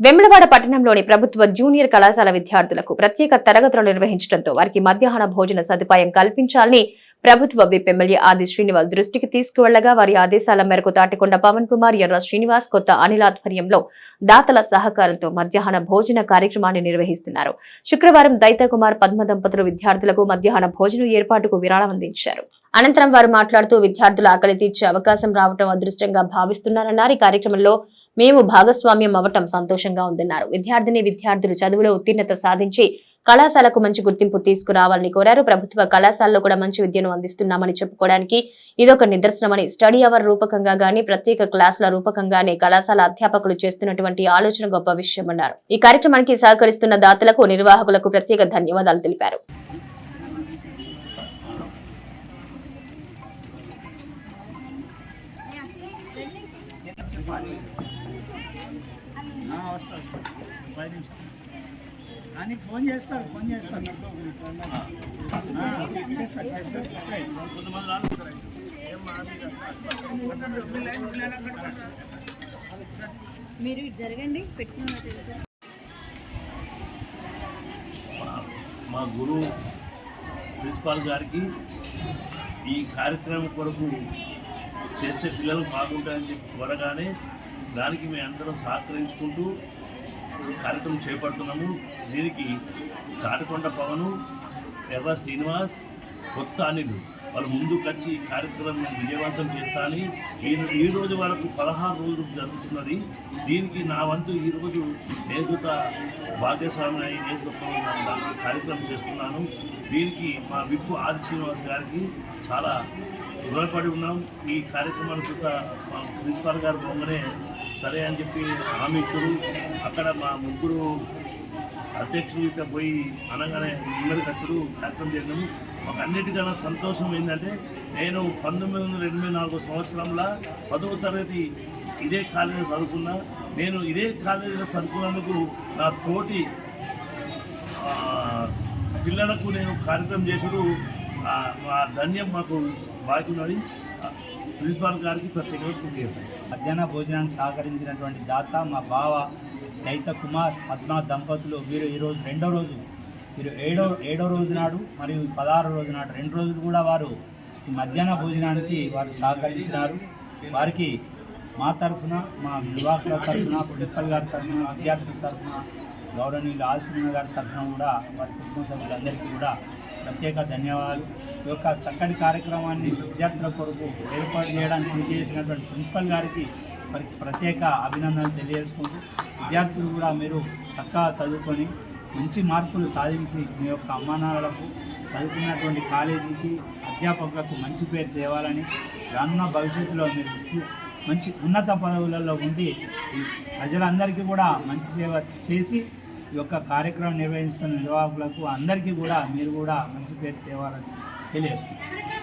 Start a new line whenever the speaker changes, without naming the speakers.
వెమ్లవాడ పట్టణంలోని ప్రభుత్వ జూనియర్ కళాశాల విద్యార్థులకు ప్రత్యేక తరగతులు నిర్వహించడంతో వారికి మధ్యాహ్న భోజన సదుపాయం కల్పించాలని ప్రభుత్వ విప్ ఎమ్మెల్యే ఆది శ్రీనివాస్ దృష్టికి తీసుకువెళ్ళగా వారి ఆదేశాల మేరకు తాటికొండ పవన్ కుమార్ ఎర్ర శ్రీనివాస్ కొత్త అనిల్ ఆధ్వర్యంలో దాతల సహకారంతో మధ్యాహ్న భోజన కార్యక్రమాన్ని నిర్వహిస్తున్నారు. శుక్రవారం దైతకుమార్ పద్మ దంపతులు విద్యార్థులకు మధ్యాహ్న భోజనం ఏర్పాటుకు విరాళం అందించారు. అనంతరం వారు మాట్లాడుతూ విద్యార్థుల ఆకలి తీర్చే అవకాశం రావడం అదృష్టంగా భావిస్తున్నారన్నారు. ఈ కార్యక్రమంలో మేము భాగస్వామ్యం అవ్వటం సంతోషంగా ఉందన్నారు. విద్యార్థిని విద్యార్థులు చదువులో ఉత్తీర్ణత సాధించి కళాశాలకు మంచి గుర్తింపు తీసుకురావాలని కోరారు. ప్రభుత్వ కళాశాలలో కూడా మంచి విద్యను అందిస్తున్నామని చెప్పుకోవడానికి ఇదొక నిదర్శనమని స్టడీ అవర్ రూపకంగా గాని ప్రత్యేక క్లాసుల రూపకంగానే కళాశాల అధ్యాపకులు చేస్తున్నటువంటి ఆలోచన గొప్ప విషయమన్నారు ఈ కార్యక్రమానికి సహకరిస్తున్న దాతలకు నిర్వాహకులకు ప్రత్యేక ధన్యవాదాలు తెలిపారు.
ఆ, వస్తా పది నిమిషాలు. అని ఫోన్ చేస్తారు ఫోన్ చేస్తారు.
మీరు ఇటు జరగండి పెట్టుకున్నట్టు
మా గురువు ప్రిన్సిపాల్ గారికి ఈ కార్యక్రమం కొరకు చేస్తే పిల్లలు బాగుంటాయని చెప్పి త్వరగానే దానికి మేము అందరం సహకరించుకుంటూ కార్యక్రమం చేపడుతున్నాము. దీనికి తాటకొండ పవను ఎర్ర శ్రీనివాస్ కొత్త అనిలు వాళ్ళు ముందుకు వచ్చి ఈ కార్యక్రమం విజయవంతం చేస్తానని ఈ ఈ రోజు వరకు పదహారు రోజులు జరుగుతున్నది. దీనికి నా వంతు ఈరోజు నేతృత భాగ్యస్వామి అయి నేతృత్వంలో కార్యక్రమం చేస్తున్నాను. దీనికి మా విప్పు ఆది శ్రీనివాస్ గారికి చాలా రుణపడి ఉన్నాం. ఈ కార్యక్రమానికి కూడా మా ప్రిన్సిపాల్ గారు పోగానే సరే అని చెప్పి హామీ ఇచ్చారు. అక్కడ మా ముగ్గురు అధ్యక్షులు పోయి అనగానే ముందరికి వచ్చారు. కార్యక్రమం చేసినాము మాకు అన్నిటికన్నా సంతోషం ఏంటంటే నేను పంతొమ్మిది వందల ఎనభై నాలుగు సంవత్సరంలో పదవ తరగతి ఇదే కాలేజీలో చదువుకున్నా. నేను ఇదే కాలేజీలో చదువుకున్నందుకు నా తోటి పిల్లలకు నేను కార్యక్రమం చేసుడు ధన్యం మాకు. వారికి ఆ, ప్రిన్సిపాల్ గారికి ప్రత్యేకంగా కృతజ్ఞతలు
మధ్యాహ్న భోజనానికి సహకరించినటువంటి దాత మా బావ దైత కుమార్ పద్మ దంపతులు వీరు ఈరోజు రెండో రోజు. వీరు ఏడో ఏడో రోజు నాడు మరియు పదహారో రోజు నాడు. రెండు రోజులు కూడా వారు ఈ మధ్యాహ్న భోజనానికి వారు సహకరించినారు. వారికి మా తరఫున మా నిర్వాహకుల తరఫున ప్రిన్సిపల్ గారి తరఫున విద్యార్థుల తరఫున గౌరవనీయులు ఆశ్రమ గారి తరఫున కూడా వారి కుటుంబ సభ్యులందరికీ కూడా ప్రత్యేక ధన్యవాదాలు. ఈ యొక్క చక్కటి కార్యక్రమాన్ని విద్యార్థుల కొరకు ఏర్పాటు చేయడానికి కృషి చేసినటువంటి ప్రిన్సిపల్ గారికి వారికి ప్రత్యేక అభినందనలు తెలియజేసుకుంటూ విద్యార్థులు కూడా మీరు చక్కగా చదువుకొని మంచి మార్కులు సాధించి మీ యొక్క అమ్మానాన్నలకు చదువుకున్నటువంటి కాలేజీకి అధ్యాపకులకు మంచి పేరు తేవాలని రానున్న భవిష్యత్తులో మీరు మంచి ఉన్నత పదవులలో ఉండి ప్రజలందరికీ కూడా మంచి సేవ చేసి యొక్క కార్యక్రమం నిర్వహిస్తున్న నిర్వాహకులకు అందరికీ కూడా మీరు కూడా మంచి పేరు తేవాలని తెలియజేస్తున్నాను.